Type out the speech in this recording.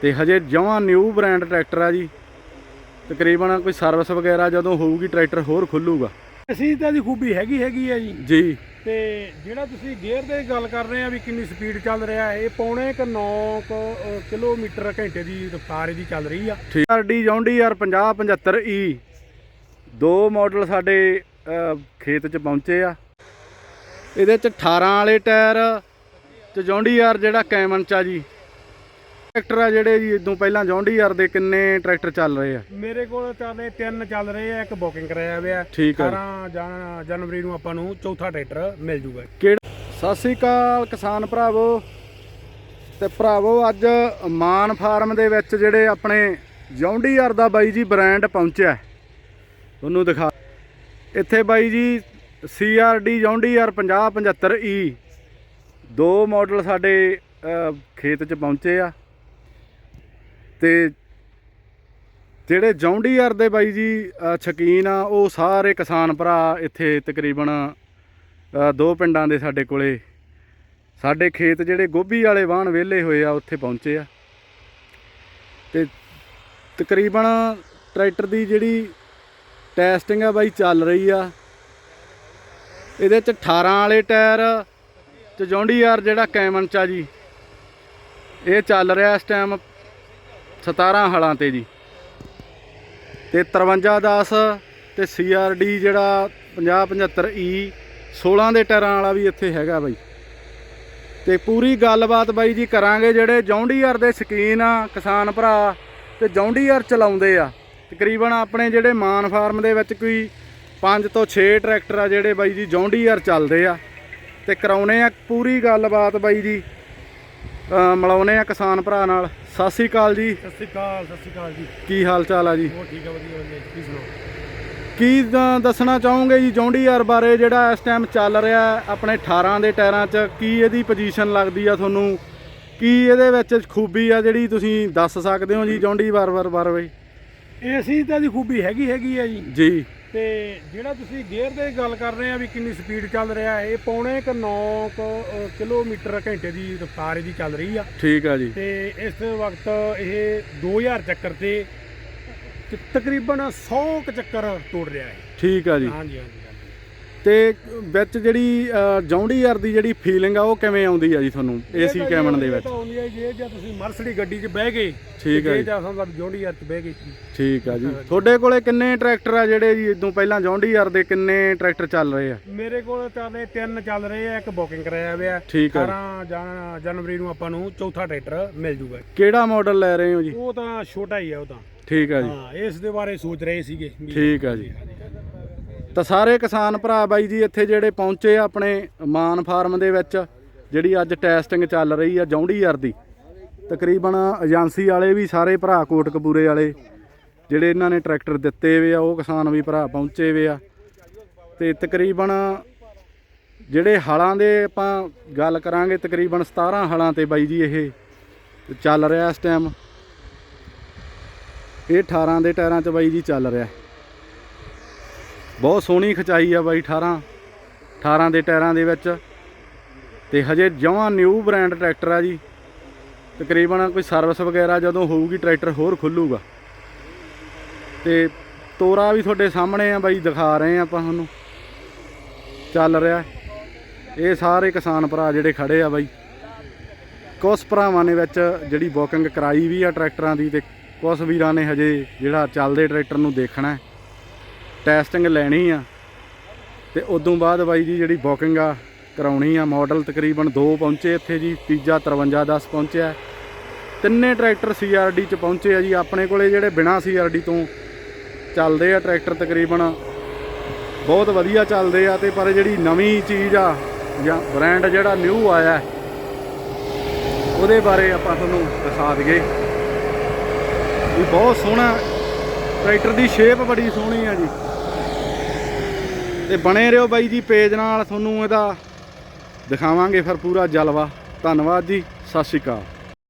ਤੇ ਹਜੇ ਜਮਾਂ ਨਿਊ ਬ੍ਰਾਂਡ ਟਰੈਕਟਰ ਆ ਜੀ। ਤਕਰੀਬਨ ਕੋਈ ਸਰਵਿਸ ਵਗੈਰਾ ਜਦੋਂ ਹੋਊਗੀ ਟਰੈਕਟਰ ਹੋਰ ਖੁੱਲੂਗਾ। ਅਸੀਂ ਤਾਂ ਦੀ ਖੂਬੀ ਹੈਗੀ ਹੈਗੀ ਹੈ ਜੀ। ਜੀ। ਤੇ ਜਿਹੜਾ ਤੁਸੀਂ ਗੇਅਰ ਦੇ ਗੱਲ ਕਰ ਰਹੇ ਆ ਵੀ ਕਿੰਨੀ ਸਪੀਡ ਚੱਲ ਰਿਹਾ ਹੈ ਇਹ ਪੌਣੇ ਕ 9 ਕਿਲੋਮੀਟਰ ਘੰਟੇ ਦੀ ਰਫ਼ਤਾਰ ਇਹਦੀ ਚੱਲ ਰਹੀ ਆ। ਠੀਕ। ਆਰਡੀ ਜੌਂਡੀ ਯਾਰ 50 75 ਈ ਦੋ ਮਾਡਲ ਸਾਡੇ ਖੇਤ 'ਚ ਪਹੁੰਚੇ ਆ। ਇਹਦੇ 'ਚ 18 ਵਾਲੇ ਟਾਇਰ ਤੇ ਜੌਂਡੀ ਯਾਰ ਜਿਹੜਾ ਕੈਮਨ 'ਚ ਆ ਜੀ। ਟਰੈਕਟਰ ਆ ਜਿਹੜੇ ਜੀ ਇਦੋਂ ਪਹਿਲਾਂ ਜੌਂਡੀ ਯਾਰ ਦੇ ਕਿੰਨੇ ਟਰੈਕਟਰ ਚੱਲ ਰਹੇ ਆ? ਮੇਰੇ ਕੋਲ ਚੱਲੇ ਤਿੰਨ ਚੱਲ ਰਹੇ ਆ ਇੱਕ ਬੁਕਿੰਗ ਕਰਾਇਆ ਹੋਇਆ। ਠੀਕ ਆ ਜੀ। 18 ਜਨ- ਜਨਵਰੀ ਨੂੰ ਆਪਾਂ ਨੂੰ ਚੌਥਾ ਟਰੈਕਟਰ ਮਿਲ ਜੂਗਾ। ਕਿਹੜਾ ਸਤਿ ਸ੍ਰੀ ਅਕਾਲ ਕਿਸਾਨ ਭਰਾਵੋ ਤੇ ਭਰਾਵੋ ਅੱਜ ਮਾਨ ਫਾਰਮ ਦੇ ਵਿੱਚ ਜਿਹੜੇ ਆਪਣੇ ਜੌਂਡੀਆਰ ਦਾ ਬਾਈ ਜੀ ਬ੍ਰਾਂਡ ਪਹੁੰਚਿਆ। ਤੁਹਾਨੂੰ ਦਿਖਾ ਇੱਥੇ ਬਾਈ ਜੀ CRD ਜੌਂਡੀਆਰ 50 75 E ਦੋ ਮਾਡਲ ਸਾਡੇ ਖੇਤ 'ਚ ਪਹੁੰਚੇ ਆ। ਤੇ ਜਿਹੜੇ ਜੌਂਡੀਅਰ ਦੇ ਬਾਈ ਜੀ ਅਹ, ਸ਼ੌਕੀਨ ਆ ਉਹ ਸਾਰੇ ਕਿਸਾਨ ਭਰਾ ਇੱਥੇ ਤਕਰੀਬਨ ਦੋ ਪਿੰਡਾਂ ਦੇ ਸਾਡੇ ਕੋਲੇ। ਸਾਡੇ ਖੇਤ ਜਿਹੜੇ ਗੋਭੀ ਵਾਲੇ ਵਾਹਣ ਵਿਹਲੇ ਹੋਏ ਆ ਉੱਥੇ ਪਹੁੰਚੇ ਆ। ਤੇ ਤਕਰੀਬਨ ਟਰੈਕਟਰ ਦੀ ਜਿਹੜੀ ਟੈਸਟਿੰਗ ਆ ਬਾਈ ਚੱਲ ਰਹੀ ਆ। ਇਹਦੇ ਚ 18 ਵਾਲੇ ਟਾਇਰ ਤੇ ਜੌਂਡੀ ਯਾਰ ਜਿਹੜਾ ਕੈਮਨ ਚ ਆ ਜੀ ਇਹ ਚੱਲ ਰਿਹਾ ਇਸ ਟਾਈਮ 17 ਹਲਾਂ ਤੇ ਜੀ। ਤੇ 5310 ਤੇ CRD ਜਿਹੜਾ 50 75 E 16 ਦੇ ਟਾਇਰਾਂ ਵਾਲਾ ਵੀ ਇੱਥੇ ਹੈਗਾ ਬਾਈ। ਤੇ ਪੂਰੀ ਗੱਲਬਾਤ ਬਾਈ ਜੀ ਕਰਾਂਗੇ ਜਿਹੜੇ ਜੌਂਡੀਆਰ ਦੇ ਸ਼ਕੀਨ ਆ, ਕਿਸਾਨ ਭਰਾ ਤੇ ਜੌਂਡੀਆਰ ਚਲਾਉਂਦੇ ਆ। ਤਕਰੀਬਨ ਆਪਣੇ ਜਿਹੜੇ ਮਾਨ ਫਾਰਮ ਦੇ ਵਿੱਚ ਕੋਈ 5 ਤੋਂ 6 ਟਰੈਕਟਰ ਆ ਜਿਹੜੇ ਬਾਈ ਜੀ ਜੌਂਡੀਆਰ ਚੱਲਦੇ ਆ। ਤੇ ਕਰਾਉਨੇ ਆ ਪੂਰੀ ਗੱਲਬਾਤ ਬਾਈ ਜੀ। ਮਿਲਾਉਨੇ ਆ ਕਿਸਾਨ ਭਰਾ ਨਾਲ। ਸਤਿ ਸ੍ਰੀ ਅਕਾਲ ਜੀ। ਸਤਿ ਸ਼੍ਰੀ ਅਕਾਲ ਸਤਿ ਸ਼੍ਰੀ ਅਕਾਲ ਜੀ। ਕੀ ਹਾਲ ਚਾਲ ਆ ਜੀ? ਹੋਰ ਠੀਕ ਆ ਵਧੀਆ ਵਧੀਆ। ਤੁਸੀਂ ਸੁਣਾਓ? ਕੀ ਦੱਸਣਾ ਚਾਹੋਗੇ ਜੀ ਜੌਂਡੀਆਰ ਬਾਰੇ ਜਿਹੜਾ ਇਸ ਟਾਈਮ ਚੱਲ ਰਿਹਾ ਆਪਣੇ 18 ਦੇ ਟਾਇਰਾਂ 'ਚ? ਕੀ ਇਹਦੀ ਪੋਜੀਸ਼ਨ ਲੱਗਦੀ ਆ ਤੁਹਾਨੂੰ? ਕੀ ਇਹਦੇ ਵਿੱਚ ਖੂਬੀ ਆ ਜਿਹੜੀ ਤੁਸੀਂ ਦੱਸ ਸਕਦੇ ਹੋ ਜੀ ਜੌਂਡੀ ਵਾਰ ਵਾਰ ਵਾਰ ਬਈ ਅਸੀਂ ਤਾਂ ਦੀ ਖੂਬੀ ਹੈਗੀ ਹੈਗੀ ਹੈ ਜੀ। ਜੀ। ਤੇ ਜਿਹੜਾ ਤੁਸੀਂ ਗੇਅਰ ਦੇ ਗੱਲ ਕਰ ਰਹੇ ਆ ਵੀ ਕਿੰਨੀ ਸਪੀਡ ਚੱਲ ਰਿਹਾ ਇਹ ਪੌਣੇ ਕ 9 ਕਿਲੋਮੀਟਰ ਘੰਟੇ ਦੀ ਰਫ਼ਤਾਰ ਇਹਦੀ ਚੱਲ ਰਹੀ ਆ। ਠੀਕ ਆ ਜੀ। ਤੇ ਇਸ ਵਕਤ ਇਹ 2000 ਚੱਕਰ ਤੇ ਤਕਰੀਬਨ 100 ਕ ਚੱਕਰ ਤੋੜ ਰਿਹਾ ਹੈ ਠੀਕ ਆ ਜੀ। ਹਾਂਜੀ ਹਾਂਜੀ। ਤੇ ਵਿੱਚ ਜਿਹੜੀ ਅ, ਜੌਂਡੀਆਰ ਦੀ ਜਿਹੜੀ ਫੀਲਿੰਗ ਆ ਉਹ ਕਿਵੇਂ ਆਉਂਦੀ ਆ ਜੀ ਤੁਹਾਨੂੰ? ਏਸੀ ਕੈਮਨ ਦੇ ਵਿੱਚ। ਆਉਂਦੀ ਹੈ ਜੇ ਜਾਂ ਤੁਸੀਂ ਮਰਸਡੀ ਗੱਡੀ 'ਚ ਬਹਿ ਗਏ ਠੀਕ ਹੈ ਜੇ ਜੀ। ਸੰਦਰ ਜੋਂਡੀ ਯਾਰ 'ਚ ਬਹਿ ਗਏ ਠੀਕ ਆ ਜੀ। ਤੁਹਾਡੇ ਕੋਲੇ ਕਿੰਨੇ ਟਰੈਕਟਰ ਆ ਜਿਹੜੇ ਜੀ ਇਦੋਂ ਪਹਿਲਾਂ ਜੌਂਡੀਆਰ ਦੇ ਕਿੰਨੇ ਟਰੈਕਟਰ ਚੱਲ ਰਹੇ ਆ? ਮੇਰੇ ਕੋਲ ਚੱਲੇ ਤਿੰਨ ਚੱਲ ਰਹੇ ਆ ਇੱਕ ਬੁਕਿੰਗ ਕਰਾਇਆ ਹੋਇਆ। ਠੀਕ ਆ ਜੀ। 18 ਜਨ- ਜਨਵਰੀ ਨੂੰ ਆਪਾਂ ਨੂੰ ਚੌਥਾ ਟਰੈਕਟਰ ਮਿਲ ਜੂਗਾ। ਕਿਹੜਾ ਮਾਡਲ ਲੈ ਰਹੇ ਹੋ ਜੀ? ਉਹ ਤਾਂ ਛੋਟਾ ਹੀ ਆ ਉਹ ਤਾਂ। ਠੀਕ ਆ ਜੀ। ਹਾਂ ਇਸ ਦੇ ਬਾਰੇ ਸੋਚ ਰਹੇ ਸੀਗੇ ਠੀਕ ਆ ਜੀ। ਤਾਂ ਸਾਰੇ ਕਿਸਾਨ ਭਰਾ ਬਾਈ ਜੀ ਇੱਥੇ ਜਿਹੜੇ ਪਹੁੰਚੇ ਆ ਆਪਣੇ ਮਾਨ ਫਾਰਮ ਦੇ ਵਿੱਚ, ਜਿਹੜੀ ਅੱਜ ਟੈਸਟਿੰਗ ਚੱਲ ਰਹੀ ਆ ਜੌਂਡੀਆਰ ਦੀ, ਤਕਰੀਬਨ ਏਜੰਸੀ ਵਾਲੇ ਵੀ ਸਾਰੇ ਭਰਾ ਕੋਟਕਪੂਰੇ ਵਾਲੇ, ਜਿਹੜੇ ਇਹਨਾਂ ਨੇ ਟਰੈਕਟਰ ਦਿੱਤੇ ਵੇ ਆ, ਉਹ ਕਿਸਾਨ ਵੀ ਭਰਾ ਪਹੁੰਚੇ ਵੇ ਆ। ਤੇ ਤਕਰੀਬਨ ਜਿਹੜੇ ਹਲਾਂ ਦੇ ਆਪਾਂ ਗੱਲ ਕਰਾਂਗੇ, ਤਕਰੀਬਨ 17 ਹਲਾਂ ਤੇ ਬਾਈ ਜੀ ਇਹ ਚੱਲ ਰਿਹਾ ਇਸ ਟਾਈਮ ਇਹ 18 ਦੇ ਟਾਇਰਾਂ 'ਚ ਬਾਈ ਜੀ ਚੱਲ ਰਿਹਾ। ਬਹੁਤ ਸੋਹਣੀ ਖਚਾਈ ਆ ਬਾਈ 18 18 ਦੇ ਟਾਇਰਾਂ ਦੇ ਵਿੱਚ। ਤੇ ਹਜੇ ਜਮਾਂ ਨਿਊ ਬ੍ਰਾਂਡ ਟਰੈਕਟਰ ਆ ਜੀ। ਤਕਰੀਬਨ ਕੋਈ ਸਰਵਿਸ ਵਗੈਰਾ ਜਦੋਂ ਹੋਊਗੀ ਟਰੈਕਟਰ ਹੋਰ ਖੁੱਲੂਗਾ। ਤੇ ਤੋਰਾ ਵੀ ਤੁਹਾਡੇ ਸਾਹਮਣੇ ਆ ਬਾਈ, ਦਿਖਾ ਰਹੇ ਆ ਆਪਾਂ ਤੁਹਾਨੂੰ। ਚੱਲ ਰਿਹਾ। ਇਹ ਸਾਰੇ ਕਿਸਾਨ ਭਰਾ ਜਿਹੜੇ ਖੜੇ ਆ ਬਾਈ। ਕੁਛ ਭਰਾਵਾਂ ਨੇ ਵਿੱਚ ਜਿਹੜੀ ਬੁਕਿੰਗ ਕਰਾਈ ਵੀ ਆ ਟਰੈਕਟਰਾਂ ਦੀ ਤੇ ਕੁਛ ਵੀਰਾਂ ਨੇ ਹਜੇ ਜਿਹੜਾ ਚੱਲਦੇ ਟਰੈਕਟਰ ਨੂੰ ਦੇਖਣਾ। ਟੈਸਟਿੰਗ ਲੈਣੀ ਆ। ਤੇ ਉਦੋਂ ਬਾਅਦ ਬਾਈ ਜੀ ਜਿਹੜੀ ਬੁਕਿੰਗ ਆ, ਕਰਾਉਣੀ ਆ। ਮਾਡਲ ਤਕਰੀਬਨ ਦੋ ਪਹੁੰਚੇ ਇੱਥੇ ਜੀ, ਤੀਜਾ 5310 ਪਹੁੰਚਿਆ। ਤਿੰਨੇ ਟਰੈਕਟਰ CRD ਚ ਪਹੁੰਚੇ ਆ ਜੀ। ਆਪਣੇ ਕੋਲੇ ਜਿਹੜੇ ਬਿਨਾ CRD ਤੋਂ ਚੱਲਦੇ ਆ ਟਰੈਕਟਰ ਤਕਰੀਬਨ, ਬਹੁਤ ਵਧੀਆ ਚੱਲਦੇ ਆ ਤੇ ਪਰ ਜਿਹੜੀ ਨਵੀਂ ਚੀਜ਼ ਆ ਜਾਂ ਬ੍ਰਾਂਡ ਜਿਹੜਾ ਨਿਊ ਆਇਆ, ਉਹਦੇ ਬਾਰੇ ਆਪਾਂ ਤੁਹਾਨੂੰ ਦਿਖਾ ਦਈਏ। ਵੀ ਬਹੁਤ ਸੋਹਣਾ ਟਰੈਕਟਰ ਦੀ ਸ਼ੇਪ ਬੜੀ ਸੋਹਣੀ ਆ ਜੀ। ਤੇ ਬਣੇ ਰਹੋ ਬਾਈ ਜੀ ਪੇਜ ਨਾਲ, ਤੁਹਾਨੂੰ ਇਹਦਾ ਦਿਖਾਵਾਂਗੇ ਫਿਰ ਪੂਰਾ ਜਲਵਾ। ਧੰਨਵਾਦ ਜੀ, ਸਤਿ ਸ਼੍ਰੀ ਅਕਾਲ।